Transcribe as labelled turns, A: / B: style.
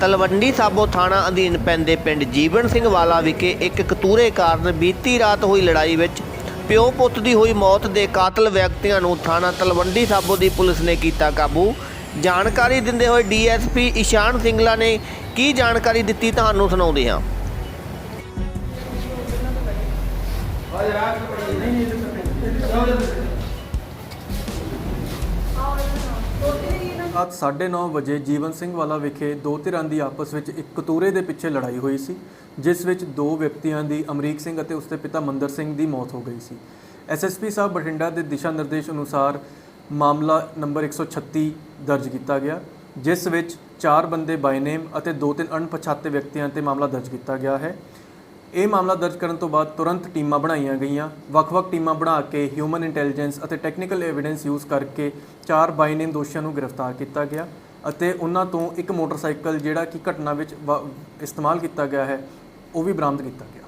A: ਤਲਵੰਡੀ ਸਾਬੋ ਥਾਣਾ ਅਧੀਨ ਪੈਂਦੇ ਪਿੰਡ ਜੀਵਨ ਸਿੰਘ ਵਾਲਾ ਵਿਖੇ ਇੱਕ ਕਤੂਰੇ ਕਾਰਨ ਬੀਤੀ ਰਾਤ ਹੋਈ ਲੜਾਈ ਵਿੱਚ ਪਿਓ ਪੁੱਤ ਦੀ ਹੋਈ ਮੌਤ ਦੇ ਕਾਤਲ ਵਿਅਕਤੀਆਂ ਨੂੰ ਥਾਣਾ ਤਲਵੰਡੀ ਸਾਬੋ ਦੀ ਪੁਲਿਸ ਨੇ ਕੀਤਾ ਕਾਬੂ ਜਾਣਕਾਰੀ ਦਿੰਦੇ ਹੋਏ ਡੀਐਸਪੀ ਈਸ਼ਾਨ ਸਿੰਗਲਾ ਨੇ ਕੀ ਜਾਣਕਾਰੀ ਦਿੱਤੀ ਤੁਹਾਨੂੰ ਸੁਣਾਉਂਦੇ ਹਾਂ
B: ਰਾਤ 9:30 ਵਜੇ ਜੀਵਨ ਸਿੰਘ ਵਾਲਾ ਵਿਖੇ ਦੋ ਧਿਰਾਂ ਦੀ ਆਪਸ ਵਿੱਚ ਇੱਕ ਕਤੂਰੇ ਦੇ ਪਿੱਛੇ ਲੜਾਈ ਹੋਈ ਸੀ, ਜਿਸ ਵਿੱਚ ਦੋ ਵਿਅਕਤੀਆਂ ਦੀ ਅਮਰੀਕ ਸਿੰਘ ਅਤੇ ਉਸਦੇ ਪਿਤਾ ਮੰਦਰ ਸਿੰਘ ਦੀ ਮੌਤ ਹੋ ਗਈ ਸੀ। ਐਸਐਸਪੀ ਸਾਹਿਬ ਬਠਿੰਡਾ ਦੇ ਦਿਸ਼ਾ ਨਿਰਦੇਸ਼ ਅਨੁਸਾਰ ਮਾਮਲਾ ਨੰਬਰ 136 ਦਰਜ ਕੀਤਾ ਗਿਆ, ਜਿਸ ਵਿੱਚ ਚਾਰ ਬੰਦੇ ਬਾਈ ਨੇਮ ਅਤੇ ਦੋ ਤਿੰਨ ਅਣਪਛਾਤੇ ਵਿਅਕਤੀਆਂ ਤੇ ਮਾਮਲਾ ਦਰਜ ਕੀਤਾ ਗਿਆ ਹੈ। ਇਹ ਮਾਮਲਾ ਦਰਜ ਕਰਨ ਤੋਂ ਬਾਅਦ ਤੁਰੰਤ ਟੀਮਾਂ ਬਣਾਈਆਂ ਗਈਆਂ। ਵੱਖ-ਵੱਖ ਟੀਮਾਂ ਬਣਾ ਕੇ ਹਿਊਮਨ ਇੰਟੈਲੀਜੈਂਸ ਅਤੇ ਟੈਕਨੀਕਲ ਐਵੀਡੈਂਸ ਯੂਜ਼ ਕਰਕੇ ਚਾਰ ਬਾਈ ਦੋਸ਼ੀਆਂ ਨੂੰ ਗ੍ਰਿਫਤਾਰ ਕੀਤਾ ਗਿਆ ਅਤੇ ਉਹਨਾਂ ਤੋਂ ਇੱਕ ਮੋਟਰਸਾਈਕਲ ਜਿਹੜਾ ਕਿ ਘਟਨਾ ਵਿੱਚ ਵਾ- ਇਸਤੇਮਾਲ ਕੀਤਾ ਗਿਆ ਹੈ, ਉਹ ਵੀ ਬਰਾਮਦ ਕੀਤਾ ਗਿਆ।